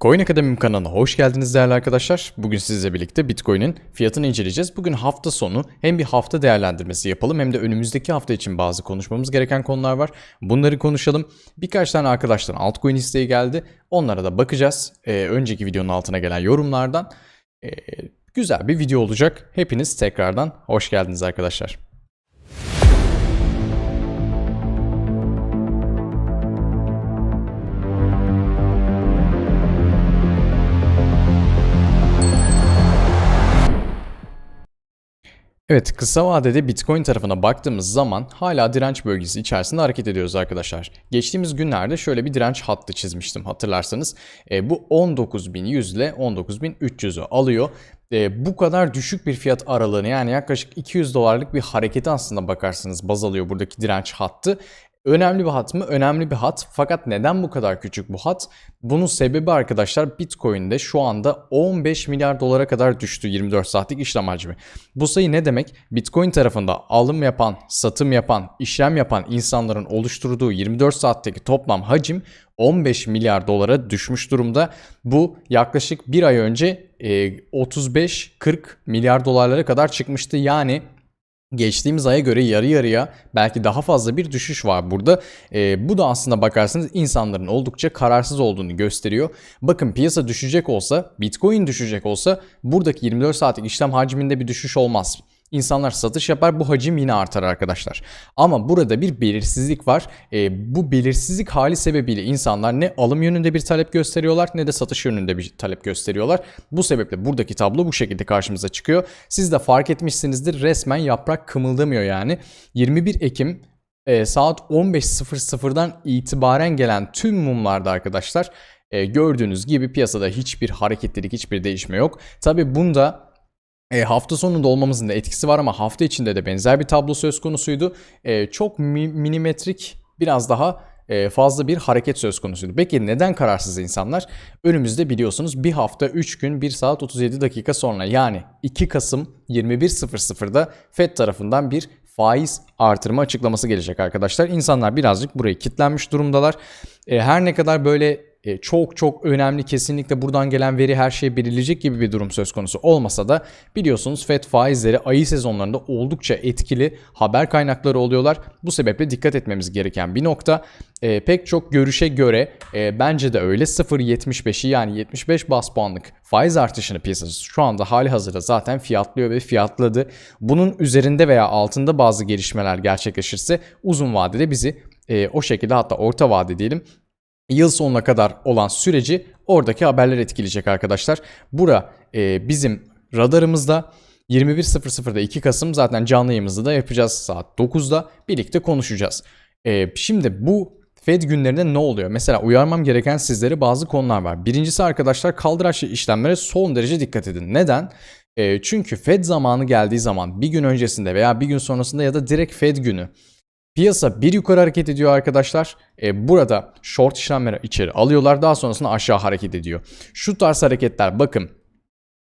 Coin Akademim kanalına hoş geldiniz değerli arkadaşlar. Bugün sizle birlikte Bitcoin'in fiyatını inceleyeceğiz. Bugün hafta sonu hem bir hafta değerlendirmesi yapalım hem de önümüzdeki hafta için bazı konuşmamız gereken konular var. Bunları konuşalım. Birkaç tane arkadaştan altcoin isteği geldi. Onlara da bakacağız. Ee, önceki videonun altına gelen yorumlardan. Ee, güzel bir video olacak. Hepiniz tekrardan hoş geldiniz arkadaşlar. Evet kısa vadede Bitcoin tarafına baktığımız zaman hala direnç bölgesi içerisinde hareket ediyoruz arkadaşlar. Geçtiğimiz günlerde şöyle bir direnç hattı çizmiştim hatırlarsanız. E, bu 19.100 ile 19.300'ü alıyor. E, bu kadar düşük bir fiyat aralığını yani yaklaşık 200 dolarlık bir hareketi aslında bakarsınız baz alıyor buradaki direnç hattı. Önemli bir hat mı? Önemli bir hat. Fakat neden bu kadar küçük bu hat? Bunun sebebi arkadaşlar Bitcoin'de şu anda 15 milyar dolara kadar düştü 24 saatlik işlem hacmi. Bu sayı ne demek? Bitcoin tarafında alım yapan, satım yapan, işlem yapan insanların oluşturduğu 24 saatteki toplam hacim 15 milyar dolara düşmüş durumda. Bu yaklaşık bir ay önce 35-40 milyar dolarlara kadar çıkmıştı. Yani Geçtiğimiz aya göre yarı yarıya belki daha fazla bir düşüş var burada. E, bu da aslında bakarsanız insanların oldukça kararsız olduğunu gösteriyor. Bakın piyasa düşecek olsa, Bitcoin düşecek olsa buradaki 24 saatlik işlem hacminde bir düşüş olmaz. İnsanlar satış yapar bu hacim yine artar arkadaşlar. Ama burada bir belirsizlik var. E, bu belirsizlik hali sebebiyle insanlar ne alım yönünde bir talep gösteriyorlar ne de satış yönünde bir talep gösteriyorlar. Bu sebeple buradaki tablo bu şekilde karşımıza çıkıyor. Siz de fark etmişsinizdir resmen yaprak kımıldamıyor yani. 21 Ekim e, saat 15.00'dan itibaren gelen tüm mumlarda arkadaşlar e, gördüğünüz gibi piyasada hiçbir hareketlilik, hiçbir değişme yok. Tabi bunda e, hafta sonunda olmamızın da etkisi var ama hafta içinde de benzer bir tablo söz konusuydu. E, çok mi- milimetrik biraz daha e, fazla bir hareket söz konusuydu. Peki neden kararsız insanlar? Önümüzde biliyorsunuz bir hafta 3 gün 1 saat 37 dakika sonra yani 2 Kasım 21.00'da FED tarafından bir faiz artırma açıklaması gelecek arkadaşlar. İnsanlar birazcık burayı kitlenmiş durumdalar. E, her ne kadar böyle çok çok önemli kesinlikle buradan gelen veri her şeyi belirleyecek gibi bir durum söz konusu olmasa da biliyorsunuz FED faizleri ayı sezonlarında oldukça etkili haber kaynakları oluyorlar. Bu sebeple dikkat etmemiz gereken bir nokta. E, pek çok görüşe göre e, bence de öyle 0.75'i yani 75 bas puanlık faiz artışını piyasası şu anda hali hazırda zaten fiyatlıyor ve fiyatladı. Bunun üzerinde veya altında bazı gelişmeler gerçekleşirse uzun vadede bizi e, o şekilde hatta orta vade diyelim yıl sonuna kadar olan süreci oradaki haberler etkileyecek arkadaşlar. Bura e, bizim radarımızda 21.00'da 2 Kasım zaten canlı yayımızda da yapacağız saat 9'da birlikte konuşacağız. E, şimdi bu Fed günlerinde ne oluyor? Mesela uyarmam gereken sizlere bazı konular var. Birincisi arkadaşlar kaldıraçlı işlemlere son derece dikkat edin. Neden? E, çünkü Fed zamanı geldiği zaman bir gün öncesinde veya bir gün sonrasında ya da direkt Fed günü Piyasa bir yukarı hareket ediyor arkadaşlar. E, burada short işlemleri içeri alıyorlar. Daha sonrasında aşağı hareket ediyor. Şu tarz hareketler bakın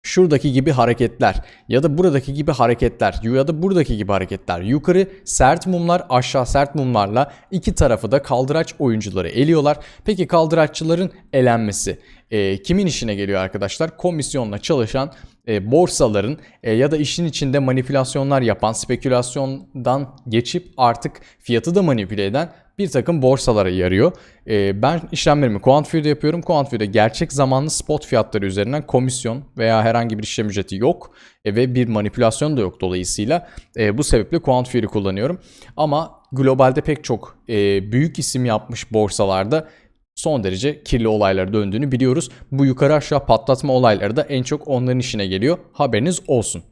şuradaki gibi hareketler ya da buradaki gibi hareketler ya da buradaki gibi hareketler yukarı sert mumlar aşağı sert mumlarla iki tarafı da kaldıraç oyuncuları eliyorlar. Peki kaldıraççıların elenmesi e, kimin işine geliyor arkadaşlar? Komisyonla çalışan e, borsaların e, ya da işin içinde manipülasyonlar yapan, spekülasyondan geçip artık fiyatı da manipüle eden bir takım borsalara yarıyor. E, ben işlemlerimi QuantFue'da yapıyorum. QuantFue'da gerçek zamanlı spot fiyatları üzerinden komisyon veya herhangi bir işlem ücreti yok e, ve bir manipülasyon da yok dolayısıyla. E, bu sebeple QuantFue'yu kullanıyorum. Ama globalde pek çok e, büyük isim yapmış borsalarda son derece kirli olaylara döndüğünü biliyoruz. Bu yukarı aşağı patlatma olayları da en çok onların işine geliyor. Haberiniz olsun.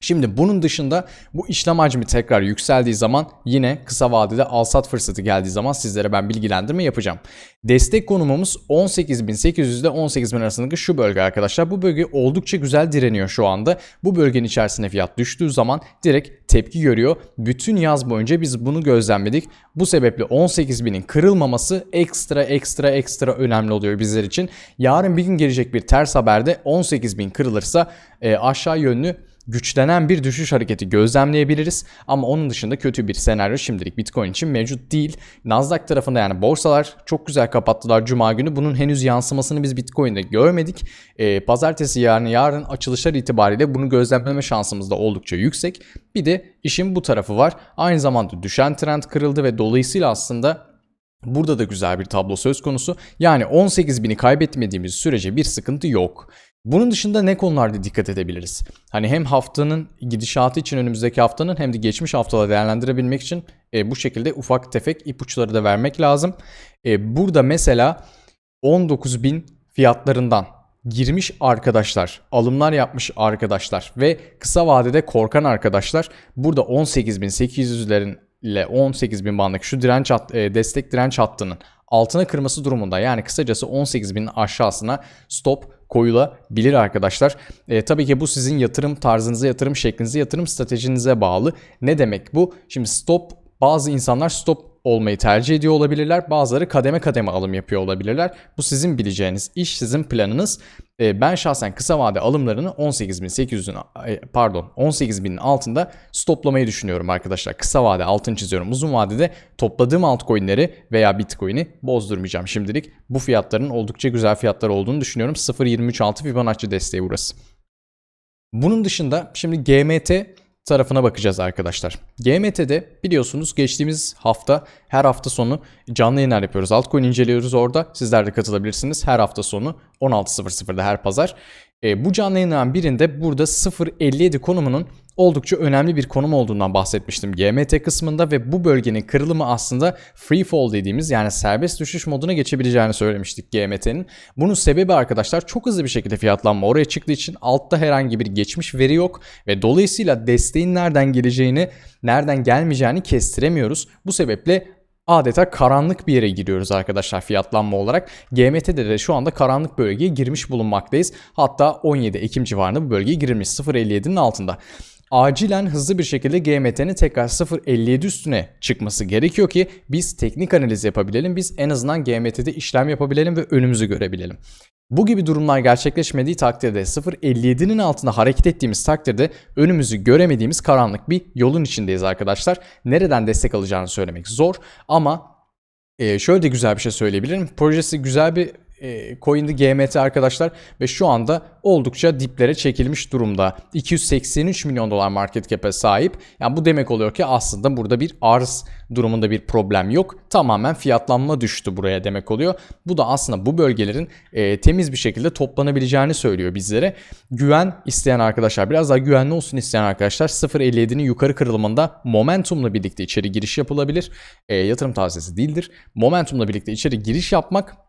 Şimdi bunun dışında bu işlem hacmi tekrar yükseldiği zaman yine kısa vadede alsat fırsatı geldiği zaman sizlere ben bilgilendirme yapacağım. Destek konumumuz 18.800 ile 18.000 arasındaki şu bölge arkadaşlar. Bu bölge oldukça güzel direniyor şu anda. Bu bölgenin içerisinde fiyat düştüğü zaman direkt tepki görüyor. Bütün yaz boyunca biz bunu gözlemledik. Bu sebeple 18.000'in kırılmaması ekstra ekstra ekstra önemli oluyor bizler için. Yarın bir gün gelecek bir ters haberde 18.000 kırılırsa e, aşağı yönlü güçlenen bir düşüş hareketi gözlemleyebiliriz. Ama onun dışında kötü bir senaryo şimdilik Bitcoin için mevcut değil. Nasdaq tarafında yani borsalar çok güzel kapattılar Cuma günü. Bunun henüz yansımasını biz Bitcoin'de görmedik. Ee, pazartesi yarın yarın açılışlar itibariyle bunu gözlemleme şansımız da oldukça yüksek. Bir de işin bu tarafı var. Aynı zamanda düşen trend kırıldı ve dolayısıyla aslında Burada da güzel bir tablo söz konusu. Yani 18.000'i kaybetmediğimiz sürece bir sıkıntı yok. Bunun dışında ne konularda dikkat edebiliriz? Hani hem haftanın gidişatı için önümüzdeki haftanın hem de geçmiş haftaları değerlendirebilmek için e, bu şekilde ufak tefek ipuçları da vermek lazım. E, burada mesela 19.000 fiyatlarından girmiş arkadaşlar, alımlar yapmış arkadaşlar ve kısa vadede korkan arkadaşlar burada 18.800'lerin ile 18.000 bandındaki şu direnç hat, e, destek direnç hattının altına kırması durumunda yani kısacası 18.000'in aşağısına stop koyulabilir arkadaşlar. E, tabii ki bu sizin yatırım tarzınıza, yatırım şeklinize, yatırım stratejinize bağlı. Ne demek bu? Şimdi stop bazı insanlar stop olmayı tercih ediyor olabilirler. Bazıları kademe kademe alım yapıyor olabilirler. Bu sizin bileceğiniz iş, sizin planınız. Ee, ben şahsen kısa vade alımlarını 18.800'ün e, pardon 18.000'in altında stoplamayı düşünüyorum arkadaşlar. Kısa vade altını çiziyorum. Uzun vadede topladığım altcoin'leri veya Bitcoin'i bozdurmayacağım şimdilik. Bu fiyatların oldukça güzel fiyatlar olduğunu düşünüyorum. 0.236 Fibonacci desteği burası. Bunun dışında şimdi GMT tarafına bakacağız arkadaşlar. GMT'de biliyorsunuz geçtiğimiz hafta her hafta sonu canlı yayınlar yapıyoruz. Altcoin inceliyoruz orada. Sizler de katılabilirsiniz. Her hafta sonu 16.00'da her pazar. E, bu canlı yayınların birinde burada 0.57 konumunun oldukça önemli bir konum olduğundan bahsetmiştim GMT kısmında ve bu bölgenin kırılımı aslında free fall dediğimiz yani serbest düşüş moduna geçebileceğini söylemiştik GMT'nin. Bunun sebebi arkadaşlar çok hızlı bir şekilde fiyatlanma oraya çıktığı için altta herhangi bir geçmiş veri yok ve dolayısıyla desteğin nereden geleceğini, nereden gelmeyeceğini kestiremiyoruz. Bu sebeple adeta karanlık bir yere giriyoruz arkadaşlar fiyatlanma olarak. GMT'de de şu anda karanlık bölgeye girmiş bulunmaktayız. Hatta 17 Ekim civarında bu bölgeye girilmiş 0.57'nin altında acilen hızlı bir şekilde GMT'nin tekrar 0.57 üstüne çıkması gerekiyor ki biz teknik analiz yapabilelim. Biz en azından GMT'de işlem yapabilelim ve önümüzü görebilelim. Bu gibi durumlar gerçekleşmediği takdirde 0.57'nin altında hareket ettiğimiz takdirde önümüzü göremediğimiz karanlık bir yolun içindeyiz arkadaşlar. Nereden destek alacağını söylemek zor ama şöyle de güzel bir şey söyleyebilirim. Projesi güzel bir e, coin'di GMT arkadaşlar ve şu anda oldukça diplere çekilmiş durumda. 283 milyon dolar market cap'e sahip. Yani bu demek oluyor ki aslında burada bir arz durumunda bir problem yok. Tamamen fiyatlanma düştü buraya demek oluyor. Bu da aslında bu bölgelerin e, temiz bir şekilde toplanabileceğini söylüyor bizlere. Güven isteyen arkadaşlar biraz daha güvenli olsun isteyen arkadaşlar 0.57'nin yukarı kırılımında momentumla birlikte içeri giriş yapılabilir. E, yatırım tavsiyesi değildir. Momentumla birlikte içeri giriş yapmak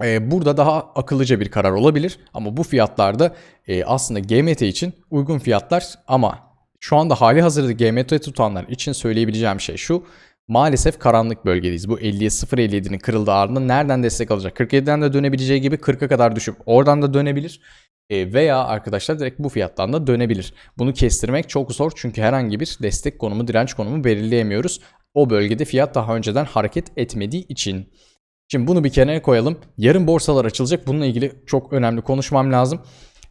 burada daha akıllıca bir karar olabilir ama bu fiyatlarda e, aslında GMT için uygun fiyatlar ama şu anda hali hazırda GMT tutanlar için söyleyebileceğim şey şu. Maalesef karanlık bölgedeyiz. Bu 50'ye 0.57'nin kırıldığı ardında nereden destek alacak? 47'den de dönebileceği gibi 40'a kadar düşüp oradan da dönebilir. E, veya arkadaşlar direkt bu fiyattan da dönebilir. Bunu kestirmek çok zor çünkü herhangi bir destek konumu, direnç konumu belirleyemiyoruz. O bölgede fiyat daha önceden hareket etmediği için. Şimdi bunu bir kenara koyalım. Yarın borsalar açılacak. Bununla ilgili çok önemli konuşmam lazım.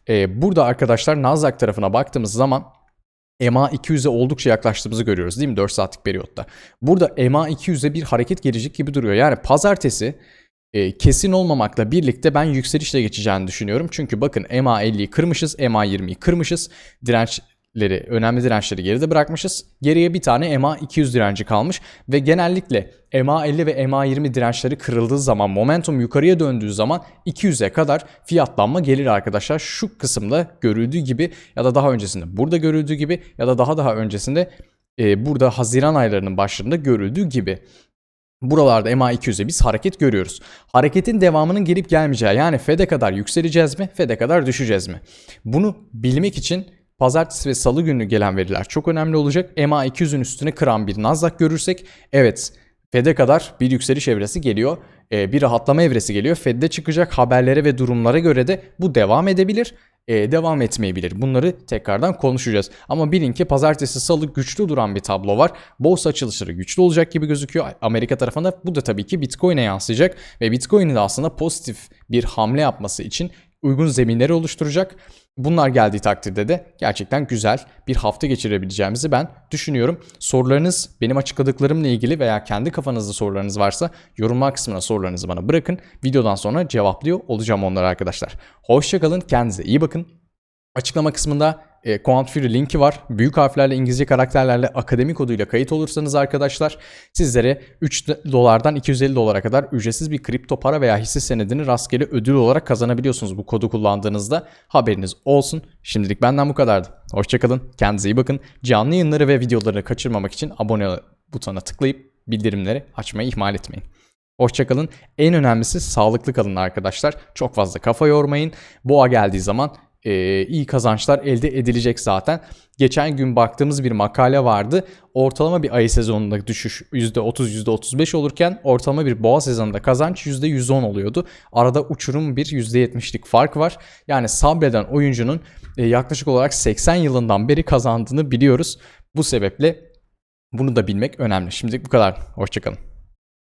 Ee, burada arkadaşlar Nasdaq tarafına baktığımız zaman EMA 200'e oldukça yaklaştığımızı görüyoruz değil mi 4 saatlik periyotta. Burada EMA 200'e bir hareket gelecek gibi duruyor. Yani pazartesi e, kesin olmamakla birlikte ben yükselişle geçeceğini düşünüyorum. Çünkü bakın EMA 50'yi kırmışız, EMA 20'yi kırmışız. Direnç dirençleri, önemli dirençleri geride bırakmışız. Geriye bir tane MA 200 direnci kalmış ve genellikle MA 50 ve MA 20 dirençleri kırıldığı zaman momentum yukarıya döndüğü zaman 200'e kadar fiyatlanma gelir arkadaşlar. Şu kısımda görüldüğü gibi ya da daha öncesinde burada görüldüğü gibi ya da daha daha öncesinde e, burada Haziran aylarının başlarında görüldüğü gibi. Buralarda MA200'e biz hareket görüyoruz. Hareketin devamının gelip gelmeyeceği yani FED'e kadar yükseleceğiz mi, FED'e kadar düşeceğiz mi? Bunu bilmek için Pazartesi ve salı günü gelen veriler çok önemli olacak. MA 200'ün üstüne kıran bir Nasdaq görürsek evet Fed'e kadar bir yükseliş evresi geliyor. E, bir rahatlama evresi geliyor. Fed'de çıkacak haberlere ve durumlara göre de bu devam edebilir. E, devam etmeyebilir. Bunları tekrardan konuşacağız. Ama bilin ki pazartesi salı güçlü duran bir tablo var. Borsa açılışları güçlü olacak gibi gözüküyor Amerika tarafında. Bu da tabii ki Bitcoin'e yansıyacak. Ve Bitcoin'in de aslında pozitif bir hamle yapması için uygun zeminleri oluşturacak. Bunlar geldiği takdirde de gerçekten güzel bir hafta geçirebileceğimizi ben düşünüyorum. Sorularınız benim açıkladıklarımla ilgili veya kendi kafanızda sorularınız varsa yorumlar kısmına sorularınızı bana bırakın. Videodan sonra cevaplıyor olacağım onları arkadaşlar. Hoşçakalın, kendinize iyi bakın. Açıklama kısmında e, Quant Fury linki var. Büyük harflerle İngilizce karakterlerle akademi koduyla kayıt olursanız arkadaşlar sizlere 3 dolardan 250 dolara kadar ücretsiz bir kripto para veya hisse senedini rastgele ödül olarak kazanabiliyorsunuz bu kodu kullandığınızda. Haberiniz olsun. Şimdilik benden bu kadardı. Hoşçakalın. Kendinize iyi bakın. Canlı yayınları ve videoları kaçırmamak için abone butonuna tıklayıp bildirimleri açmayı ihmal etmeyin. Hoşçakalın. En önemlisi sağlıklı kalın arkadaşlar. Çok fazla kafa yormayın. Boğa geldiği zaman e, iyi kazançlar elde edilecek zaten. Geçen gün baktığımız bir makale vardı. Ortalama bir ayı sezonunda düşüş %30 %35 olurken ortalama bir boğa sezonunda kazanç %110 oluyordu. Arada uçurum bir %70'lik fark var. Yani sabreden oyuncunun e, yaklaşık olarak 80 yılından beri kazandığını biliyoruz. Bu sebeple bunu da bilmek önemli. Şimdilik bu kadar. Hoşçakalın.